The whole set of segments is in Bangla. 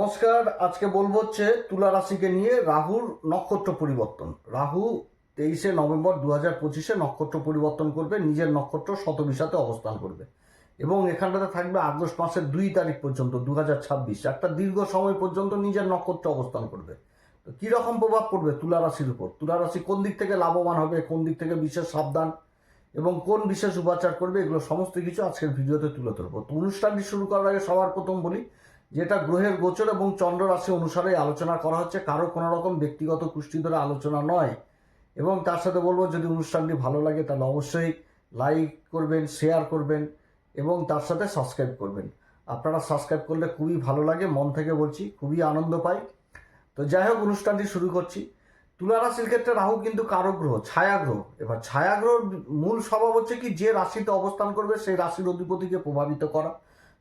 নমস্কার, আজকে বলব হচ্ছে তুলা রাশিকে নিয়ে রাহুর নক্ষত্র পরিবর্তন। রাহু তেইশে নভেম্বর দু হাজার পঁচিশে নক্ষত্র পরিবর্তন করবে, নিজের নক্ষত্র শতবিশাতে অবস্থান করবে এবং এখানটাতে থাকবে আগস্ট মাসের দুই তারিখ পর্যন্ত দু হাজার ছাব্বিশ একটা দীর্ঘ সময় পর্যন্ত নিজের নক্ষত্র অবস্থান করবে। তো কীরকম প্রভাব পড়বে তুলা রাশির উপর? তুলা রাশি কোন দিক থেকে লাভবান হবে, কোন দিক থেকে বিশেষ সাবধান এবং কোন বিশেষ উপাচার করবে, এগুলো সমস্ত কিছু আজকের ভিডিওতে তুলে ধরবো। তো অনুষ্ঠানটি শুরু করার আগে সবার প্রথম বলি যেটা গ্রহের গোচর এবং চন্দ্র রাশি অনুসারে আলোচনা করা হচ্ছে, কারও কোনো রকম ব্যক্তিগত কুষ্টি ধরে আলোচনা নয়। এবং তার সাথে বলব, যদি অনুষ্ঠানটি ভালো লাগে, তাহলে অবশ্যই লাইক করবেন, শেয়ার করবেন এবং তার সাথে সাবস্ক্রাইব করবেন। আপনারা সাবস্ক্রাইব করলে খুবই ভালো লাগে, মন থেকে বলছি, খুবই আনন্দ পাই। তো যাই হোক, অনুষ্ঠানটি শুরু করছি। তুলা রাশির ক্ষেত্রে রাহু কিন্তু কারক গ্রহ, ছায়া গ্রহ। এবার ছায়া গ্রহর মূল স্বভাব হচ্ছে কি, যে রাশিতে অবস্থান করবে, সেই রাশির অধিপতিকে প্রভাবিত করা।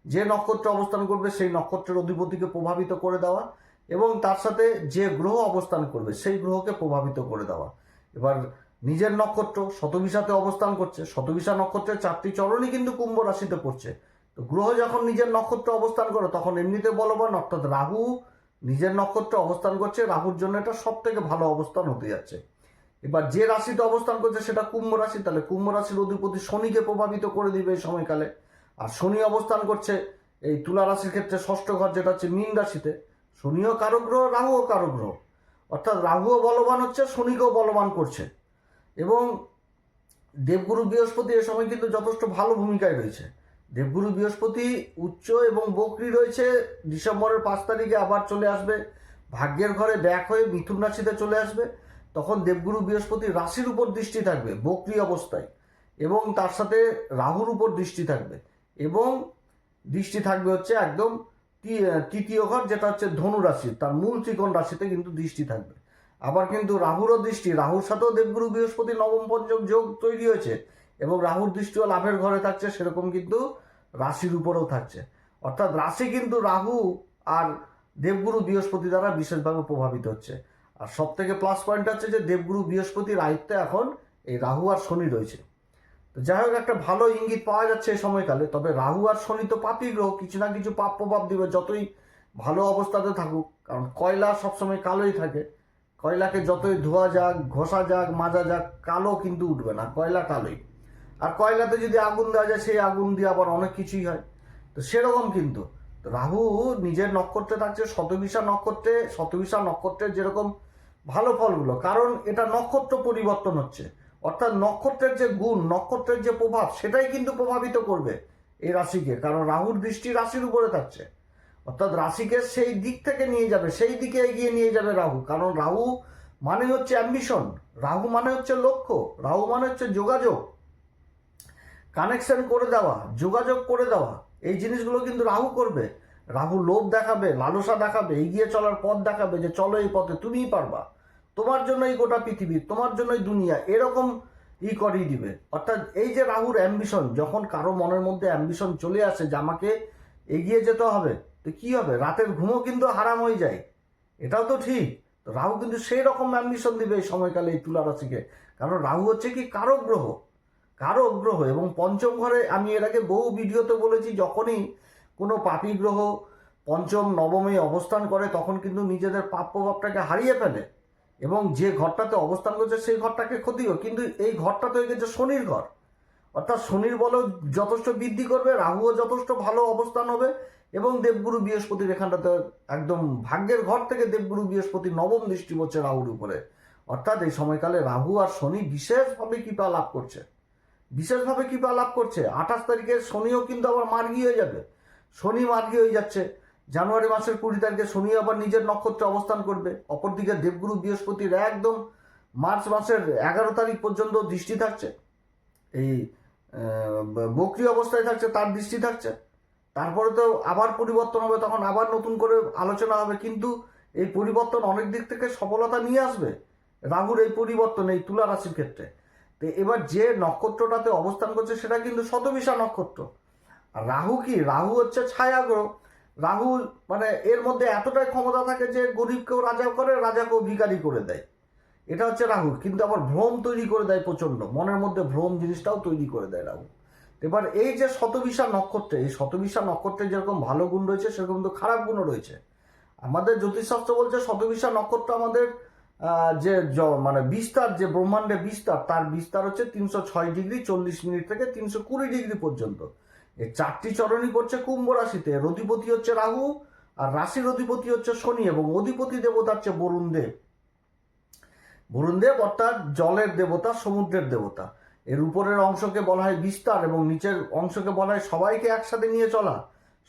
যে নক্ষত্র অবস্থান করবে সেই নক্ষত্রের অধিপতিকে প্রভাবিত করে দেওয়া এবং তার সাথে যে গ্রহ অবস্থান করবে সেই গ্রহকে প্রভাবিত করে দেওয়া। এবার নিজের নক্ষত্র শতবিশাতে অবস্থান করছে, শতবিশা নক্ষত্রের চারটি চরণই কিন্তু কুম্ভ রাশিতে পড়ছে। তো গ্রহ যখন নিজের নক্ষত্র অবস্থান করে, তখন এমনিতে বলবান, অর্থাৎ রাহু নিজের নক্ষত্রে অবস্থান করছে, রাহুর জন্য এটা সব থেকে ভালো অবস্থান হতে যাচ্ছে। এবার যে রাশিতে অবস্থান করছে সেটা কুম্ভ রাশি, তাহলে কুম্ভ রাশির অধিপতি শনিকে প্রভাবিত করে দিবে এই সময়কালে। আর শনি অবস্থান করছে। এই তুলা রাশির ক্ষেত্রে ষষ্ঠ ঘর যেটা হচ্ছে মীন রাশিতে, শনিও কারক গ্রহ রাহুও কারক গ্রহ অর্থাৎ রাহুও বলবান হচ্ছে, শনিকেও বলবান করছে। এবং দেবগুরু বৃহস্পতি এ সময় কিন্তু যথেষ্ট ভালো ভূমিকায় রয়েছে। দেবগুরু বৃহস্পতি উচ্চ এবং বকরি রয়েছে, ডিসেম্বরের পাঁচ তারিখে আবার চলে আসবে। ভাগ্যের ঘরে ব্যাক হয়ে মিথুন রাশিতে চলে আসবে। তখন দেবগুরু বৃহস্পতি রাশির উপর দৃষ্টি থাকবে, বকরি অবস্থায়। এবং তার সাথে রাহুর উপর দৃষ্টি থাকবে। এবং দৃষ্টি থাকবে হচ্ছে একদম তৃতীয় ঘর, যেটা হচ্ছে ধনু রাশি তার মূল ত্রিকোণ রাশিতে কিন্তু দৃষ্টি থাকবে। আবার কিন্তু রাহুরও দৃষ্টি। রাহুর সাথেও দেবগুরু, বৃহস্পতি, নবম পঞ্চম যোগ তৈরি হয়েছে এবং রাহুর দৃষ্টিও লাভের ঘরে থাকছে, সেরকম কিন্তু রাশির উপরেও থাকছে। অর্থাৎ রাশি কিন্তু রাহু আর দেবগুরু, বৃহস্পতি দ্বারা বিশেষভাবে প্রভাবিত হচ্ছে। আর সব থেকে প্লাস পয়েন্ট হচ্ছে যে দেবগুরু বৃহস্পতির আয়ত্তে এখন এই রাহু আর শনি রয়েছে। তো যাই হোক, একটা ভালো ইঙ্গিত পাওয়া যাচ্ছে এই সময়কালে, তবে রাহু আর শনি তো পাপি গ্রহ, কিছু না কিছু পাপ প্রভাব দিবে যতই ভালো অবস্থাতে থাকুক, কারণ কয়লা সবসময় কালোই থাকে। কয়লাকে যতই ধোয়া যাক, ঘষা যাক, মাজা যাক, কালো কিন্তু উঠবে না, কয়লা কালোই। আর কয়লাতে যদি আগুন দেওয়া যায়, সেই আগুন দিয়ে আবার অনেক কিছুই হয়। তো সেরকম কিন্তু। রাহু নিজের নক্ষত্রে থাকছে, শতবিশা নক্ষত্রে, শতবিশা নক্ষত্রের যেরকম ভালো ফলগুলো, কারণ এটা নক্ষত্র পরিবর্তন হচ্ছে। অর্থাৎ নক্ষত্রের যে গুণ, নক্ষত্রের যে প্রভাব, সেটাই কিন্তু প্রভাবিত করবে এই রাশিকে। কারণ রাহুর দৃষ্টি রাশির উপরে থাকছে। অর্থাৎ রাশিকে সেই দিক থেকে নিয়ে যাবে, সেই দিকে এগিয়ে নিয়ে যাবে রাহু। কারণ রাহু মানে হচ্ছে অ্যাম্বিশন রাহু মানে হচ্ছে লক্ষ্য, রাহু মানে হচ্ছে যোগাযোগ। কানেকশন করে দেওয়া, যোগাযোগ করে দেওয়া, এই জিনিসগুলো কিন্তু রাহু করবে। রাহু লোভ দেখাবে, লালসা দেখাবে, এগিয়ে চলার পথ দেখাবে যে চলো এই পথে, তুমিই পারবা। তোমার জন্য এই গোটা পৃথিবী, তোমার জন্যই দুনিয়া, এরকম ই করিয়ে দিবে। অর্থাৎ এই যে রাহুর অ্যাম্বিশন যখন কারও মনের মধ্যে অ্যাম্বিশন চলে আসে যে আমাকে এগিয়ে যেতে হবে, তো কি হবে? রাতের ঘুমও কিন্তু হারাম হয়ে যায়। এটাও তো ঠিক। তো রাহু কিন্তু সেই রকম অ্যাম্বিশন দিবে এই সময়কালে এই তুলা রাশিকে। কারণ রাহু হচ্ছে কি কারক গ্রহ কারক গ্রহ এবং পঞ্চম ঘরে আমি এর আগে বহু ভিডিওতে বলেছি, যখনই কোনো পাপী গ্রহ পঞ্চম, নবমে অবস্থান করে, তখন কিন্তু নিজেদের পাপ প্রভাবটাকে হারিয়ে ফেলে। এবং যে ঘরটাতে অবস্থান করছে, সেই ঘরটাকে ক্ষতি কিন্তু এই ঘরটা তো গেছে শনির ঘর, অর্থাৎ শনির বলেও যথেষ্ট বৃদ্ধি করবে, রাহুও যথেষ্ট ভালো অবস্থান হবে এবং দেবগুরু বৃহস্পতির এখানটাতে একদম ভাগ্যের ঘর থেকে দেবগুরু বৃহস্পতি নবম দৃষ্টি পড়ছে রাহুর উপরে। অর্থাৎ এই সময়কালে রাহু আর শনি বিশেষভাবে কৃপা লাভ করছে। বিশেষভাবে কৃপা লাভ করছে। আঠাশ তারিখে শনিও কিন্তু আবার মার্গি হয়ে যাবে। শনি মার্গি হয়ে যাচ্ছে। জানুয়ারি মাসের কুড়ি তারিখে শনি আবার নিজের নক্ষত্রে অবস্থান করবে। অপরদিকে দেবগুরু বৃহস্পতির একদম মার্চ মাসের এগারো তারিখ পর্যন্ত দৃষ্টি থাকছে। এই বকরি অবস্থায় থাকছে, তার দৃষ্টি থাকছে। তারপরে তো আবার পরিবর্তন হবে, তখন আবার নতুন করে আলোচনা হবে। কিন্তু এই পরিবর্তন অনেক দিক থেকে সফলতা নিয়ে আসবে। রাহুর এই পরিবর্তন, এই তুলা রাশির ক্ষেত্রে। তো এবার যে নক্ষত্রটাতে অবস্থান করছে, সেটা কিন্তু শতবিশা নক্ষত্র। আর রাহু কি? রাহু হচ্ছে ছায়া গ্রহ রাহু মানে এর মধ্যে এতটাই ক্ষমতা থাকে যে গরিবকেও রাজা করে, রাজাকেও ভিখারি করে দেয়। এটা হচ্ছে রাহু কিন্তু আবার ভ্রম তৈরি করে দেয় প্রচণ্ড। মনের মধ্যে ভ্রম জিনিসটাও তৈরি করে দেয় রাহু এবার এই যে শতবিশা নক্ষত্রে, এই শতবিশা নক্ষত্রে যেরকম ভালো গুণ রয়েছে, সেরকম তো খারাপ গুণও রয়েছে। আমাদের জ্যোতিষশাস্ত্র বলছে শতবিশা নক্ষত্র আমাদের যে মানে বিস্তার, যে ব্রহ্মাণ্ডের বিস্তার, তার বিস্তার হচ্ছে তিনশো ছয় ডিগ্রি চল্লিশ মিনিট থেকে তিনশো কুড়ি ডিগ্রি পর্যন্ত। এই চারটি চরণই করছে কুম্ভ রাশিতে। এর অধিপতি হচ্ছে রাহু আর রাশির অধিপতি হচ্ছে শনি এবং অধিপতি দেবতা হচ্ছে বরুণ দেব। বরুণ দেব অর্থাৎ জলের দেবতা, সমুদ্রের দেবতা। এর উপরের অংশকে বলা হয় বিস্তার এবং নিচের অংশকে বলা হয় সবাইকে একসাথে নিয়ে চলা।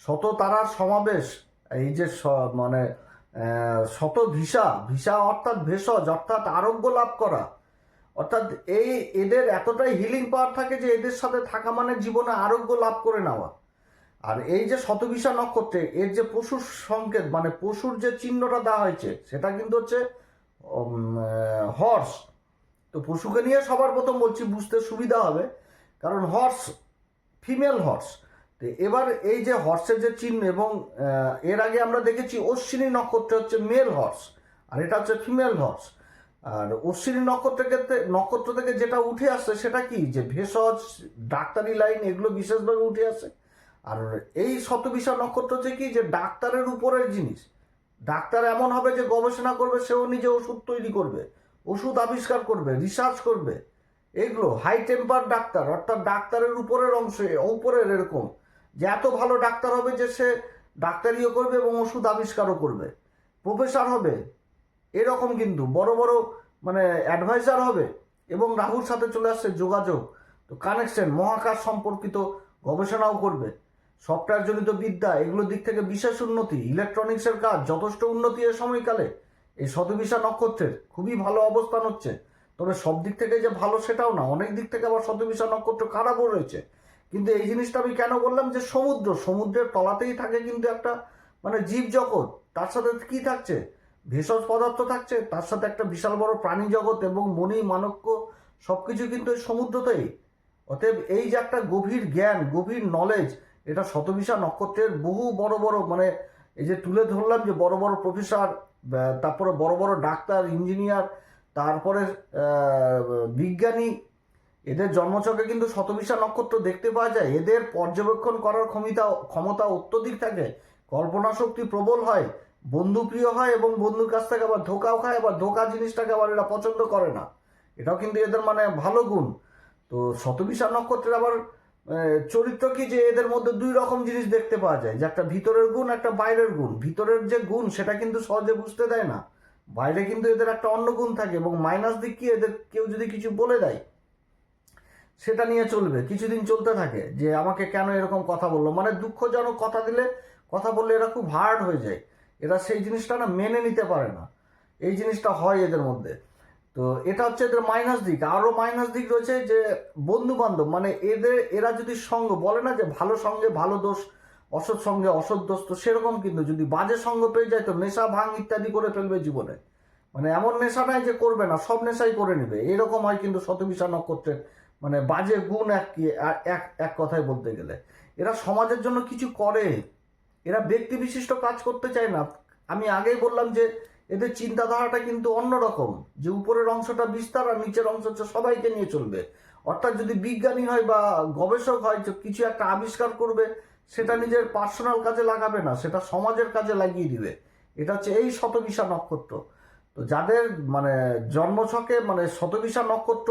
শত তারার সমাবেশ, এই যে মানে শত ভিসা ভিসা অর্থাৎ ভেষজ অর্থাৎ আরোগ্য লাভ করা। অর্থাৎ এই এদের এতটাই হিলিং পাওয়ার থাকে যে এদের সাথে থাকা মানে জীবনে আরোগ্য লাভ করে নেওয়া। আর এই যে শতবিশা নক্ষত্রে, এর যে পশুর সংকেত মানে পশুর যে চিহ্নটা দেওয়া হয়েছে, সেটা কিন্তু হচ্ছে হর্স তো পশুকে নিয়ে সবার প্রথম বলছি, বুঝতে সুবিধা হবে। কারণ হর্স ফিমেল হর্স তো এবার এই যে হর্সের যে চিহ্ন এবং এর আগে আমরা দেখেছি অশ্বিনী নক্ষত্রে হচ্ছে মেল হর্স আর এটা হচ্ছে ফিমেল হর্স আর অশ্বিনী নক্ষত্র ক্ষেত্রে নক্ষত্র থেকে যেটা উঠে আসছে সেটা কি? যে ভেষজ, ডাক্তারি লাইন এগুলো বিশেষভাবে উঠে আসে। আর এই শতবিশা নক্ষত্র হচ্ছে কি? যে ডাক্তারের উপরের জিনিস। ডাক্তার এমন হবে যে গবেষণা করবে, সেও নিজে ওষুধ তৈরি করবে, ওষুধ আবিষ্কার করবে রিসার্চ করবে। এগুলো হাই টেম্পার ডাক্তার, অর্থাৎ ডাক্তারের উপরের অংশে, উপরের এরকম। যে এত ভালো ডাক্তার হবে যে সে ডাক্তারিও করবে এবং ওষুধ আবিষ্কারও করবে। প্রফেসর হবে এরকম কিন্তু বড় বড় মানে অ্যাডভাইজার হবে এবং রাহুর সাথে চলে আসছে যোগাযোগ। তো কানেকশন মহাকাশ সম্পর্কিত গবেষণাও করবে। সফটওয়্যার জনিত বিদ্যা এগুলোর দিক থেকে বিশেষ উন্নতি। ইলেকট্রনিক্সের কাজ যথেষ্ট উন্নতি এ সময়কালে। এই শতবিশা নক্ষত্রের খুবই ভালো অবস্থান হচ্ছে। তবে সব দিক থেকে যে ভালো সেটাও না। অনেক দিক থেকে আবার শতবিশা নক্ষত্র খারাপও রয়েছে। কিন্তু এই জিনিসটা আমি কেন বললাম যে সমুদ্র? সমুদ্রের তলাতেই থাকে কিন্তু একটা মানে জীব জগৎ তার সাথে কি থাকছে? ভেষজ পদার্থ থাকছে, তার সাথে একটা বিশাল বড় প্রাণী জগৎ এবং মণি মানক্য সবকিছু কিন্তু এই সমুদ্রতেই। অতএব এই যে একটা গভীর জ্ঞান, গভীর নলেজ এটা শতবিশা নক্ষত্রের বহু বড় বড় মানে এই যে তুলে ধরলাম যে বড় বড় প্রফেসর তারপরে বড় বড় ডাক্তার ইঞ্জিনিয়ার তারপরে বিজ্ঞানী, এদের জন্মচকে কিন্তু শতবিশা নক্ষত্র দেখতে পাওয়া যায়। এদের পর্যবেক্ষণ করার ক্ষমতা ক্ষমতা অত্যধিক থাকে। কল্পনা শক্তি প্রবল হয়। বন্ধুপ্রিয় হয় এবং বন্ধুর কাছ থেকে আবার ধোকাও খায়, আবার ধোকা জিনিসটাকে আবার এরা পছন্দ করে না। এটাও কিন্তু এদের মানে ভালো গুণ। তো শতবিশা নক্ষত্রের আবার চরিত্র কি যে এদের মধ্যে দুই রকম জিনিস দেখতে পাওয়া যায়? যে একটা ভিতরের গুণ, একটা বাইরের গুণ। ভিতরের যে গুণ, সেটা কিন্তু সহজে বুঝতে দেয় না। বাইরে কিন্তু এদের একটা অন্য গুণ থাকে এবং মাইনাস দিক কি এদের কেউ যদি কিছু বলে দেয়, সেটা নিয়ে চলবে। কিছুদিন চলতে থাকে যে আমাকে কেন এরকম কথা বলল? মানে দুঃখজনক কথা দিলে, কথা বললে এরা খুব হার্ড হয়ে যায়। এরা সেই জিনিসটা না মেনে নিতে পারে না। এই জিনিসটা হয় এদের মধ্যে। তো এটা হচ্ছে এদের মাইনাস দিক। আরও মাইনাস দিক রয়েছে যে বন্ধু বান্ধব মানে এদের, এরা যদি সঙ্গ, বলে না যে ভালো সঙ্গে ভালো দোষ, অসৎ সঙ্গে অসৎ দোষ, তো সেরকম কিন্তু যদি বাজে সঙ্গ পেয়ে যায়, তো নেশা, ভাঙ ইত্যাদি করে ফেলবে জীবনে। মানে এমন নেশা নাই যে করবে না, সব নেশাই করে নেবে। এরকম হয় কিন্তু শতবিশা নক্ষত্রের মানে বাজে গুণ এক এক এক কথায় বলতে গেলে। এরা সমাজের জন্য কিছু করে। এরা ব্যক্তি বিশিষ্ট কাজ করতে চায় না। আমি আগেই বললাম যে এদের চিন্তাধারাটা কিন্তু অন্যরকম, যে উপরের অংশটা বিস্তার আর নিচের অংশ হচ্ছে সবাইকে নিয়ে চলবে। অর্থাৎ যদি বিজ্ঞানী হয় বা গবেষক হয় যে কিছু একটা আবিষ্কার করবে, সেটা নিজের পার্সোনাল কাজে লাগাবে না, সেটা সমাজের কাজে লাগিয়ে দিবে। এটা হচ্ছে এই শতবিশা নক্ষত্র। তো যাদের মানে জন্মছকে মানে শতবিশা নক্ষত্র,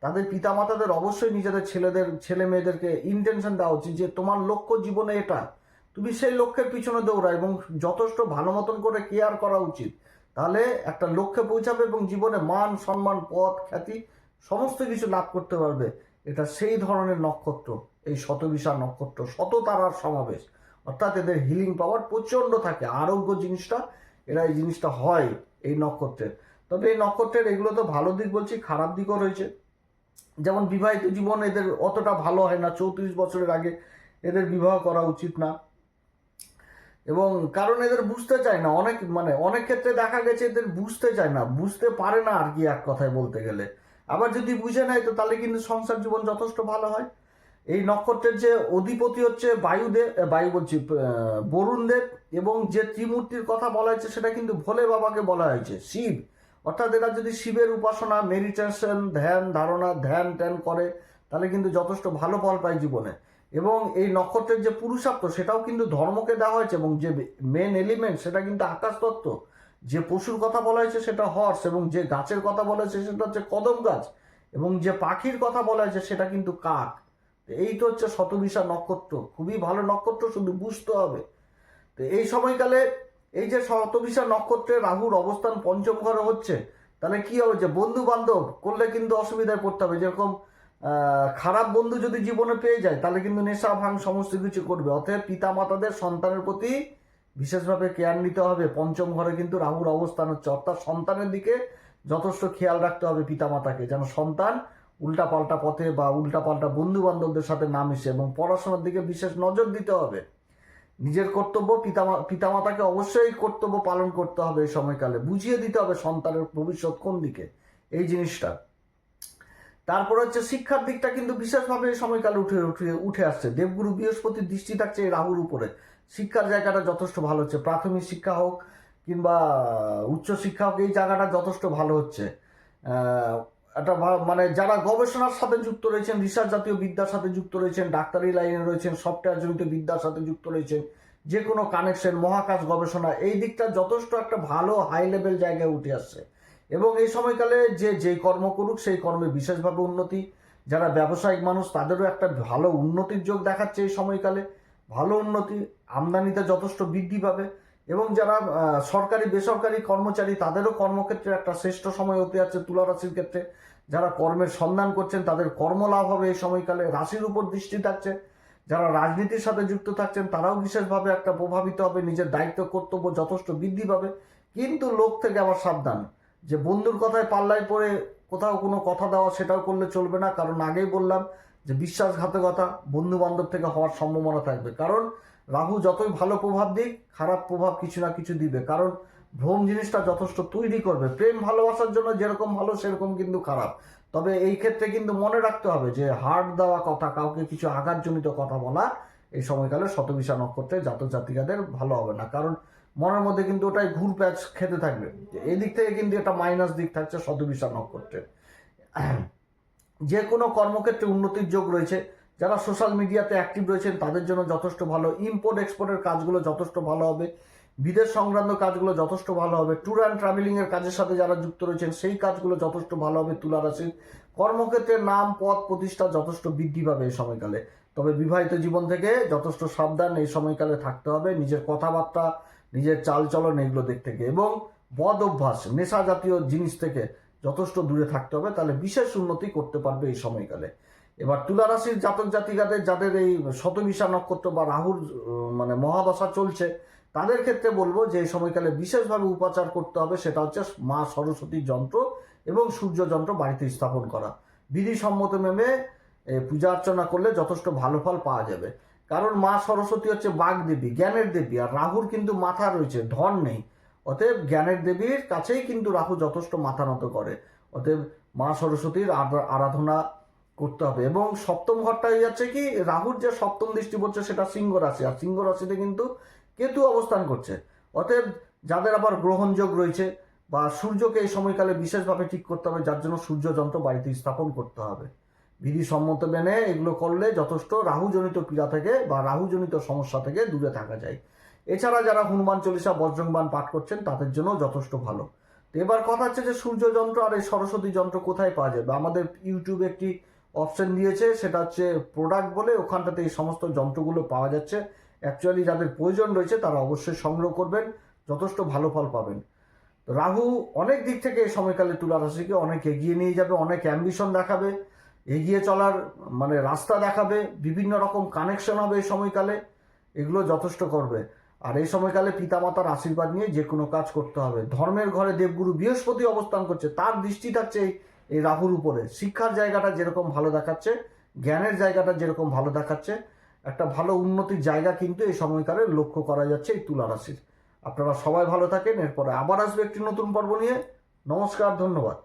তাদের পিতামাতাদের অবশ্যই নিজেদের ছেলেদের, ছেলে মেয়েদেরকে ইন্টেনশন দেওয়া উচিত যে তোমার লক্ষ্য জীবনে এটা। তুমি সেই লক্ষ্যের পিছনে দৌড়া এবং যথেষ্ট ভালো মতন করে কেয়ার করা উচিত। তাহলে একটা লক্ষ্যে পৌঁছাবে এবং জীবনে মান, সম্মান পদ খ্যাতি সমস্ত কিছু লাভ করতে পারবে। এটা সেই ধরনের নক্ষত্র, এই শতবিশা নক্ষত্র শত তারার সমাবেশ। অর্থাৎ এদের হিলিং পাওয়ার প্রচণ্ড থাকে, আরোগ্য জিনিসটা, এরা এই জিনিসটা হয় এই নক্ষত্রের। তবে এই নক্ষত্রের এগুলো তো ভালো দিক বলছি, খারাপ দিকও রয়েছে। যেমন বিবাহিত জীবন এদের অতটা ভালো হয় না, চৌত্রিশ বছরের আগে এদের বিবাহ করা উচিত না। এবং কারণ এদের বুঝতে চায় না। অনেক মানে অনেক ক্ষেত্রে দেখা গেছে এদের বুঝতে চায় না। বুঝতে পারে না আর কি এক কথায় বলতে গেলে। আবার যদি বুঝে নেয়, তো তাহলে কিন্তু সংসার জীবন যথেষ্ট ভালো হয়। এই নক্ষত্রের যে অধিপতি হচ্ছে বায়ুদেব বায়ু বলছি বরুণদেব এবং যে ত্রিমূর্তির কথা বলা হয়েছে, সেটা কিন্তু ভোলে বাবাকে বলা হয়েছে, শিব। অর্থাৎ এরা যদি শিবের উপাসনা, মেডিটেশন, ধ্যান, ধারণা ধ্যান ট্যান করে, তাহলে কিন্তু যথেষ্ট ভালো ফল পায় জীবনে। এবং এই নক্ষত্রের যে পুরুষার্থ, সেটাও কিন্তু ধর্মকে দেওয়া হয়েছে এবং যে মেন এলিমেন্ট সেটা কিন্তু আকাশ তত্ত্ব। যে পশুর কথা বলা হয়েছে, সেটা হর্স এবং যে গাছের কথা বলা হয়েছে, সেটা হচ্ছে কদম গাছ এবং যে পাখির কথা বলা হয়েছে, সেটা কিন্তু কাক। এই তো হচ্ছে শতবিশা নক্ষত্র। খুবই ভালো নক্ষত্র, শুধু বুঝতে হবে। তো এই সময়কালে এই যে শতবিশা নক্ষত্রে রাহুর অবস্থান পঞ্চম ঘরে হচ্ছে, তাহলে কি হবে যে বন্ধু বান্ধব করলে কিন্তু অসুবিধায় পড়তে হবে। যেরকম খারাপ বন্ধু যদি জীবনে পেয়ে যায়, তাহলে কিন্তু নেশা ভাঙ সমস্ত কিছু করবে। অতএব পিতা মাতাদের সন্তানের প্রতি বিশেষভাবে কেয়ার নিতে হবে। পঞ্চম ঘরে কিন্তু রাহুর অবস্থান হচ্ছে। অর্থাৎ সন্তানের দিকে যথেষ্ট খেয়াল রাখতে হবে পিতা মাতাকে যেন সন্তান উল্টাপাল্টা পথে বা উল্টাপাল্টা বন্ধু বান্ধবদের সাথে না মিশে এবং পড়াশোনার দিকে বিশেষ নজর দিতে হবে। নিজের কর্তব্য পিতা পিতামাতাকে অবশ্যই কর্তব্য পালন করতে হবে এই সময়কালে। বুঝিয়ে দিতে হবে সন্তানের ভবিষ্যৎ কোন দিকে। এই জিনিসটা। তারপর হচ্ছে শিক্ষার দিকটা কিন্তু বিশেষভাবে এই সময়কালে উঠে উঠে উঠে আসছে। দেবগুরু বৃহস্পতির দৃষ্টি থাকছে এই রাহুর উপরে। শিক্ষার জায়গাটা যথেষ্ট ভালো হচ্ছে। প্রাথমিক শিক্ষা হোক কিংবা উচ্চ শিক্ষা হোক, এই জায়গাটা যথেষ্ট ভালো হচ্ছে। একটা মানে যারা গবেষণার সাথে যুক্ত রয়েছেন, রিসার্চ জাতীয় বিদ্যার সাথে যুক্ত রয়েছেন, ডাক্তারি লাইনে রয়েছেন, সফটওয়্যার জনিত বিদ্যার সাথে যুক্ত রয়েছেন, যে কোনো কানেকশন মহাকাশ গবেষণা, এই দিকটা যথেষ্ট একটা ভালো হাই লেভেল জায়গায় উঠে আসছে। এবং এই সময়কালে যে যেই কর্ম করুক, সেই কর্মে বিশেষভাবে উন্নতি। যারা ব্যবসায়িক মানুষ, তাদেরও একটা ভালো উন্নতির যোগ দেখাচ্ছে এই সময়কালে। ভালো উন্নতি, আমদানিতে যথেষ্ট বৃদ্ধি পাবে এবং যারা সরকারি, বেসরকারি কর্মচারী, তাদেরও কর্মক্ষেত্রে একটা শ্রেষ্ঠ সময় হতে যাচ্ছে তুলা রাশির ক্ষেত্রে। যারা কর্মের সন্ধান করছেন, তাদের কর্মলাভ হবে এই সময়কালে। রাশির উপর দৃষ্টি থাকছে। যারা রাজনীতির সাথে যুক্ত থাকছেন, তারাও বিশেষভাবে একটা প্রভাবিত হবে। নিজের দায়িত্ব, কর্তব্য যথেষ্ট বৃদ্ধি পাবে। কিন্তু লোক থেকে আবার সাবধান। যে বন্ধুর কথায় পাল্লায় পড়ে কোথাও কোনো কথা দেওয়া সেটাও করলে চলবে না। কারণ আগেই বললাম যে বিশ্বাসঘাতকতা বন্ধু বান্ধব থেকে হওয়ার সম্ভাবনা থাকবে। কারণ রাহু যতই ভালো প্রভাব দিক, খারাপ প্রভাব কিছু না কিছু দিবে। কারণ ভ্রম জিনিসটা যথেষ্ট তৈরি করবে। প্রেম ভালোবাসার জন্য যেরকম ভালো, সেরকম কিন্তু খারাপ। তবে এই ক্ষেত্রে কিন্তু মনে রাখতে হবে যে হার্ট দেওয়া কথা, কাউকে কিছু আঘাতজনিত কথা বলা, এই সময়কালে শতবিশা নক্ষত্রে জাতক জাতিকাদের ভালো হবে না। কারণ মনের মধ্যে কিন্তু ওটাই ঘুর প্যাচ খেতে থাকবে। এই দিক থেকে কিন্তু একটা মাইনাস দিক থাকছে শতবিশা নক্ষত্রের। যে কোনো কর্মক্ষেত্রে উন্নতির যোগ রয়েছে। যারা সোশ্যাল মিডিয়াতে অ্যাক্টিভ রয়েছেন, তাদের জন্য যথেষ্ট ভালো। ইম্পোর্ট এক্সপোর্টের কাজগুলো যথেষ্ট ভালো হবে। বিদেশ সংক্রান্ত কাজগুলো যথেষ্ট ভালো হবে। ট্যুর অ্যান্ড ট্রাভেলিংয়ের কাজের সাথে যারা যুক্ত রয়েছেন, সেই কাজগুলো যথেষ্ট ভালো হবে তুলা রাশির কর্মক্ষেত্রে নাম, পদ, প্রতিষ্ঠা যথেষ্ট বৃদ্ধি পাবে এই সময়কালে। তবে বিবাহিত জীবন থেকে যথেষ্ট সাবধান এই সময়কালে থাকতে হবে। নিজের কথাবার্তা নিজের চালচলন এগুলো দিক থেকে এবং বদ অভ্যাস, নেশা জাতীয় জিনিস থেকে যথেষ্ট দূরে থাকতে হবে, তাহলে বিশেষ উন্নতি করতে পারবে এই সময়কালে। এবার তুলা রাশির জাতক জাতিকাদের যাদের এই শতবিশা নক্ষত্র বা রাহুর মানে মহাদশা চলছে, তাদের ক্ষেত্রে বলব যে এই সময়কালে বিশেষভাবে উপাচার করতে হবে, সেটা হচ্ছে মা সরস্বতীর যন্ত্র এবং সূর্য যন্ত্র বাড়িতে স্থাপন করা। বিধি সম্মত মেমে পূজা অর্চনা করলে যথেষ্ট ভালো ফল পাওয়া যাবে। কারণ মা সরস্বতী হচ্ছে বাঘ দেবী, জ্ঞানের দেবী, আর রাহুর কিন্তু মাথা রয়েছে, ধন নেই। অতএব জ্ঞানের দেবীর কাছেই কিন্তু রাহু যথেষ্ট মাথা নত করে। অতএব মা সরস্বতীর আরাধনা করতে হবে। এবং সপ্তম ঘরটা হয়ে যাচ্ছে কি, রাহুর যে সপ্তম দৃষ্টি পড়ছে সেটা সিংহ রাশি, আর সিংহ রাশিতে কিন্তু কেতু অবস্থান করছে। অতএব যাদের আবার গ্রহণযোগ রয়েছে বা সূর্যকে এই সময়কালে বিশেষভাবে ঠিক করতে হবে, যার জন্য সূর্যযন্ত্র বাড়িতে স্থাপন করতে হবে। বিধিসম্মত মেনে এগুলো করলে যথেষ্ট রাহুজনিত পীড়া থেকে বা রাহুজনিত সমস্যা থেকে দূরে থাকা যায়। এছাড়া যারা হনুমান চল্লিশা বজ্রংবান পাঠ করছেন, তাদের জন্য যথেষ্ট ভালো। তো এবার কথা হচ্ছে যে সূর্য যন্ত্র আর এই সরস্বতী যন্ত্র কোথায় পাওয়া যাবে? আমাদের ইউটিউবে একটি অপশন দিয়েছে, সেটা হচ্ছে প্রোডাক্ট বলে ওখানটাতে এই সমস্ত যন্ত্রগুলো পাওয়া যাচ্ছে। অ্যাকচুয়ালি যাদের প্রয়োজন রয়েছে, তারা অবশ্যই সংগ্রহ করবেন, যথেষ্ট ভালো ফল পাবেন। রাহু অনেক দিক থেকে এই সময়কালে তুলা রাশিকে অনেক এগিয়ে নিয়ে যাবে, অনেক অ্যাম্বিশন দেখাবে। এগিয়ে চলার মানে রাস্তা দেখাবে, বিভিন্ন রকম কানেকশন হবে এই সময়কালে, এগুলো যথেষ্ট করবে। আর এই সময়কালে পিতামাতার আশীর্বাদ নিয়ে যে কোনো কাজ করতে হবে। ধর্মের ঘরে দেবগুরু বৃহস্পতি অবস্থান করছে, তার দৃষ্টি থাকছে এই রাহুর উপরে। শিক্ষার জায়গাটা যেরকম ভালো দেখাচ্ছে, জ্ঞানের জায়গাটা যেরকম ভালো দেখাচ্ছে, একটা ভালো উন্নতির জায়গা কিন্তু এই সময়কালে লক্ষ্য করা যাচ্ছে এই তুলা রাশির। আপনারা সবাই ভালো থাকেন, এরপরে আবার আসবে একটি নতুন পর্ব নিয়ে। নমস্কার, ধন্যবাদ।